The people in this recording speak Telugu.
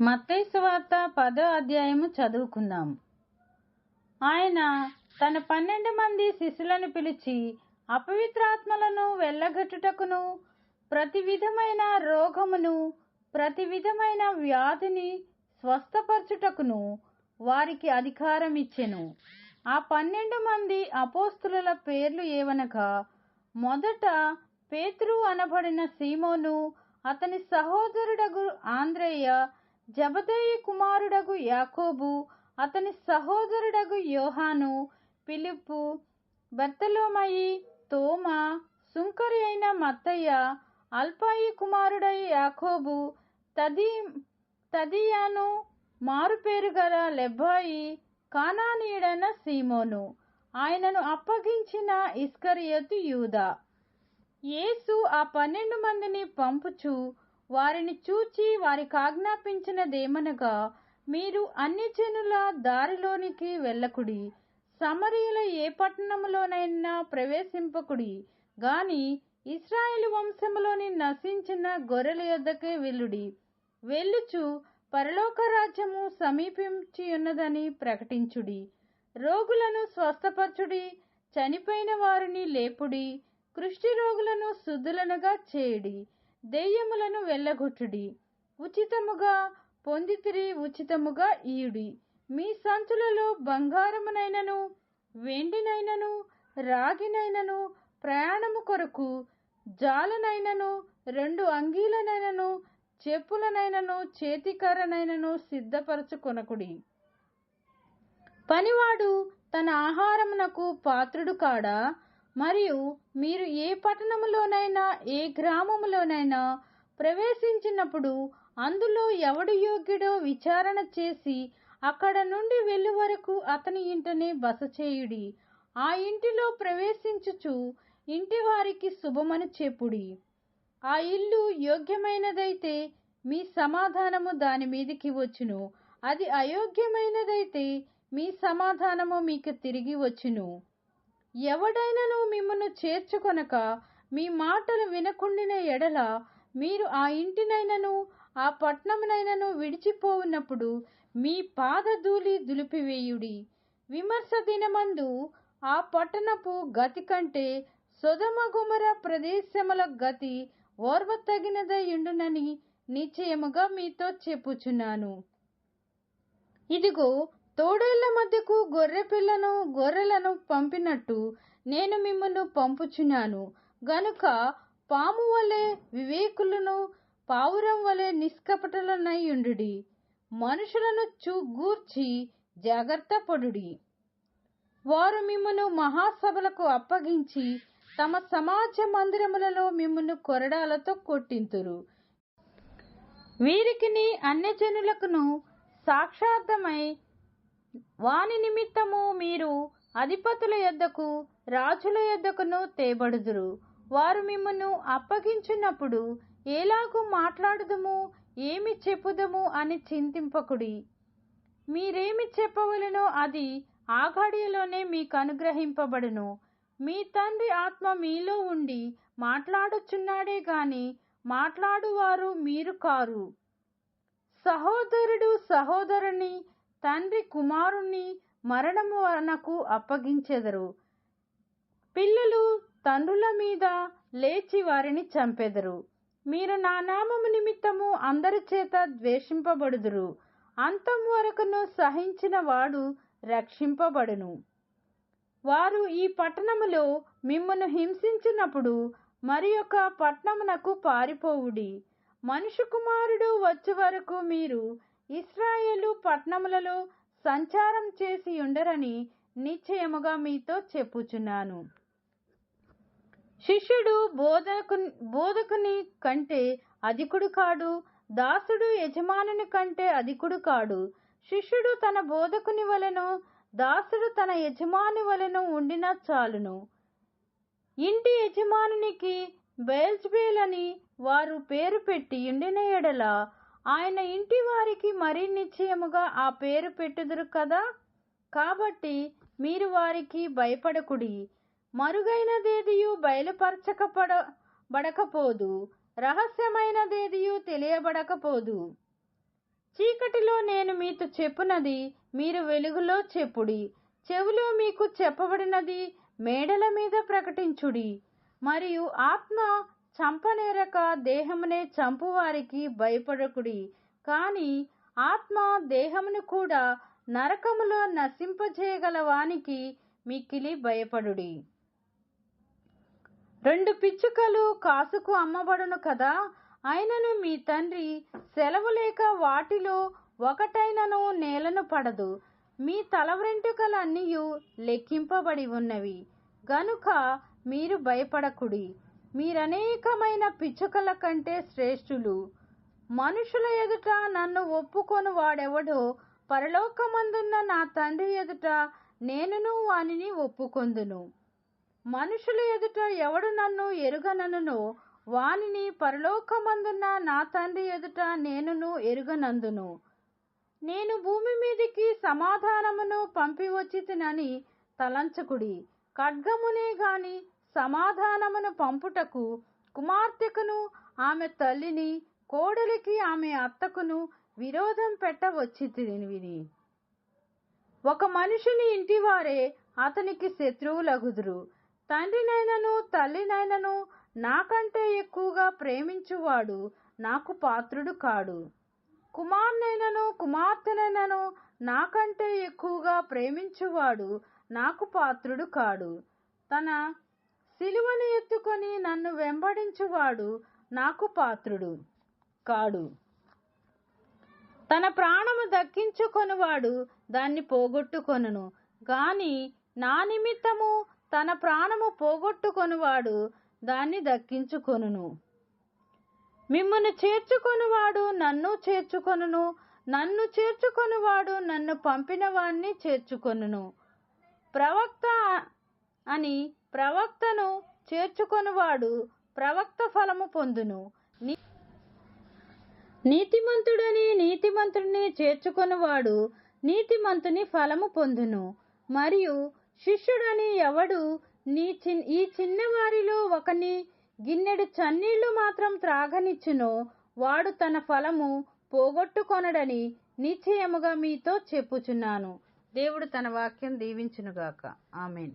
మత్తయి సువార్త పదో అధ్యాయము చదువుకుందాం ఆయన తన పన్నెండు మంది శిష్యులను పిలిచి అపవిత్రాత్మలను వెళ్ళగట్టుటకును ప్రతి విధమైన రోగమును ప్రతి విధమైన వ్యాధిని స్వస్థపరచుటకును వారికి అధికారం ఇచ్చెను. ఆ పన్నెండు మంది అపోస్తుల పేర్లు ఏవనగా మొదట పేతురు అనబడిన సీమోను అతని సహోదరుడగు ఆంద్రేయ జబదేయి కుమారుడగు యాకోబు అతని సహోదరుడగు యోహాను పిలుపు బెత్తలోమయి తోమ సుంకరి అయిన మత్తయ్య అల్పాయి కుమారుడై యాకోబు తది తదియాను మారుపేరు గల లెబ్బాయి కానానీయుడైన సీమోను. ఆయనను అప్పగించిన ఇస్కరియతు యూదా. యేసు ఆ పన్నెండు మందిని పంపుచు వారిని చూచి వారికి ఆజ్ఞాపించినదేమనగా మీరు అన్ని జనుల దారిలోనికి వెళ్ళకుడి సమరీయుల ఏ పట్టణములోనైనా ప్రవేశింపకుడి గాని ఇస్రాయేలు వంశములోని నశించిన గొర్రెల యొద్దకే వెళ్ళుడి. వెళ్ళుచు పరలోక రాజ్యము సమీపించి ఉన్నదని ప్రకటించుడి. రోగులను స్వస్థపరచుడి చనిపోయిన వారిని లేపుడి కృష్టి రోగులను శుద్ధులనుగా చేయుడి. దెయ్యములను వెళ్ళగొట్టుడి. ఉచితముగా పొందితిరి ఉచితముగా ఈయుడి. మీ సంచులలో బంగారమునైనను వెండినైనను రాగినైనను ప్రయాణము కొరకు జాలనైనను రెండు అంగీలనైనను చెప్పులనైనను చేతికరనైనను సిద్ధపరచుకొనకుడి. పనివాడు తన ఆహారమునకు పాత్రుడు కాడా? మరియు మీరు పట్టణములోనైనా ఏ గ్రామములోనైనా ప్రవేశించినప్పుడు అందులో ఎవడు యోగ్యుడో విచారణ చేసి అక్కడ నుండి వెళ్ళు వరకు అతని ఇంటనే బస చేయుడి. ఆ ఇంటిలో ప్రవేశించుచు ఇంటి వారికి శుభమని చెప్పుడి. ఆ ఇల్లు యోగ్యమైనదైతే మీ సమాధానము దాని మీదికి వచ్చును. అది అయోగ్యమైనదైతే మీ సమాధానము మీకు తిరిగి వచ్చును. ఎవడైనను మిమ్మను చేర్చుకొనక మీ మాటలు వినకుండిన ఎడల మీరు ఆ ఇంటినైనను ఆ పట్నమునైనను విడిచిపోవున్నప్పుడు మీ పాదధూళి దులిపివేయుడి. విమర్శ దినమందు ఆ పట్టణపు గతి కంటే సొదమ గుమర ప్రదేశముల గతి ఓర్వతగినదయుండునని నిశ్చయముగా మీతో చెప్పుచున్నాను. ఇదిగో తోడేళ్ళ మధ్యకు గొర్రె పిల్లను గొర్రెలను పంపినట్టు నేను మిమ్మల్ని పంపుచున్నాను. గనుక పాము వలె వివేకులను పావురం వలె నిష్కపటలనయుండుడి మనుషులను చూగూర్చి జాగ్రత్త పడుడి. వారు మిమ్మను మహాసభలకు అప్పగించి తమ సమాజ మందిరములలో మిమ్మను కొరడాలతో కొట్టింతురు. వీరికిని అన్యజనులకును సాక్షార్థమై వాని నిమిత్తము మీరు అధిపతుల యొద్దకు రాజుల యొద్దకును తేబడుదురు. వారు మిమ్మను అప్పగించినప్పుడు ఎలాగూ మాట్లాడుదుము ఏమి చెప్పుదము అని చింతింపకుడి. మీరేమి చెప్పవలనో అది ఆఘాడియలోనే మీకు అనుగ్రహింపబడును. మీ తండ్రి ఆత్మ మీలో ఉండి మాట్లాడుచున్నాడే గాని మాట్లాడువారు మీరు కారు. సహోదరుడు సహోదరుని తండ్రి కుమారుణ్ణి మరణము వనకు అప్పగించెదరు. పిల్లలు తండ్రుల మీద లేచి వారిని చంపెదరు. మీరు నా నామము నిమిత్తము అందరి చేత ద్వేషింపబడుదురు. అంతం వరకును సహించిన వాడు రక్షింపబడును. వారు ఈ పట్టణములో మిమ్మను హింసించినప్పుడు మరి ఒక పట్టణమునకు పారిపోవుడి. మనుషు కుమారుడు వచ్చే వరకు మీరు ఇస్రాయేలు పట్టణములలో సంచారం చేసి ఉండరని నిశ్చయముగా మీతో చెప్పుచున్నాను. శిష్యుడు బోధకు బోధకుని కంటే అధికుడు కాడు దాసుడు యజమానుని కంటే అధికుడు కాడు. శిష్యుడు తన బోధకుని వలను దాసుడు తన యజమాని వలను ఉండిన చాలును. ఇంటి యజమానునికి బెల్జ్బేల్ అని వారు పేరు పెట్టి ఉండిన ఎడల ఆయన ఇంటి వారికి మరీ నిశ్చయముగా ఆ పేరు పెట్టుదురు కదా? కాబట్టి మీరు వారికి భయపడకుడి. మరుగైనదేదియు బయలుపరచకపడ బడకపోదు. రహస్యమైనదేదియు తెలియబడకపోదు. చీకటిలో నేను మీతో చెప్పునది మీరు వెలుగులో చెప్పుడి. చెవిలో మీకు చెప్పబడినది మేడల మీద ప్రకటించుడి. మరియు ఆత్మ చంపనేరక దేహమునే చంపువారికి భయపడకుడి. కాని ఆత్మ దేహమును కూడా నరకములో నశింపజేయగల వానికి మిక్కిలి భయపడుడి. రెండు పిచ్చుకలు కాసుకు అమ్మబడును కదా అయినను మీ తండ్రి సెలవు లేక వాటిలో ఒకటైనను నేలను పడదు. మీ తల వెంట్రుకలన్నీయు లెక్కింపబడి ఉన్నవి. గనుక మీరు భయపడకుడి. మీరనేకమైన పిచ్చుకల కంటే శ్రేష్ఠులు. మనుషుల ఎదుట నన్ను ఒప్పుకొని వాడెవడో పరలోకమందున్న నా తండ్రి ఎదుట నేనును వానిని ఒప్పుకొందును. మనుషుల ఎదుట ఎవడు నన్ను ఎరుగననునో వానిని పరలోకమందున్న నా తండ్రి ఎదుట నేనును ఎరుగనందును. నేను భూమి మీదికి సమాధానమును పంపివచ్చితినని తలంచకుడి. ఖడ్గమునే గాని సమాధానమును పంపుటకు కుమార్తెకును ఆమె తల్లిని కోడలికి ఆమె అత్తకును విరోధం పెట్టవచ్చి విని. ఒక మనిషిని ఇంటివారే అతనికి శత్రువులగుదురు. తండ్రినైనను తల్లినైనను నాకంటే ఎక్కువగా ప్రేమించువాడు నాకు పాత్రుడు కాడు. కుమార్నైనను కుమార్తెనైనను నాకంటే ఎక్కువగా ప్రేమించువాడు నాకు పాత్రుడు కాడు. తన సిలువను ఎత్తుకొని నన్ను వెంబడించువాడు నాకు పాత్రుడు కాడు. తన ప్రాణము దక్కించుకొనువాడు దాన్ని పోగొట్టుకొనును. గాని నా నిమిత్తము తన ప్రాణము పోగొట్టుకొనువాడు దాన్ని దక్కించుకొనును. మిమ్మను చేర్చుకొనువాడు నన్ను చేర్చుకొనును. నన్ను చేర్చుకొనువాడు నన్ను పంపిన వాణ్ణి చేర్చుకొనును. ప్రవక్త అని ప్రవక్తను చేర్చుకొనువాడు ప్రవక్త ఫలము పొందును. నీతిమంతుడని నీతిమంతుడిని చేర్చుకొనువాడు నీతిమంతుని ఫలము పొందును. మరియు శిష్యుడని ఎవడు నీ చిన్ ఈ చిన్నవారిలో ఒకని గిన్నెడు చన్నీళ్ళు మాత్రం త్రాగనిచ్చునో వాడు తన ఫలము పోగొట్టుకొనడని నిశ్చయముగా మీతో చెప్పుచున్నాను. దేవుడు తన వాక్యం దీవించునుగాక. ఆమెన్.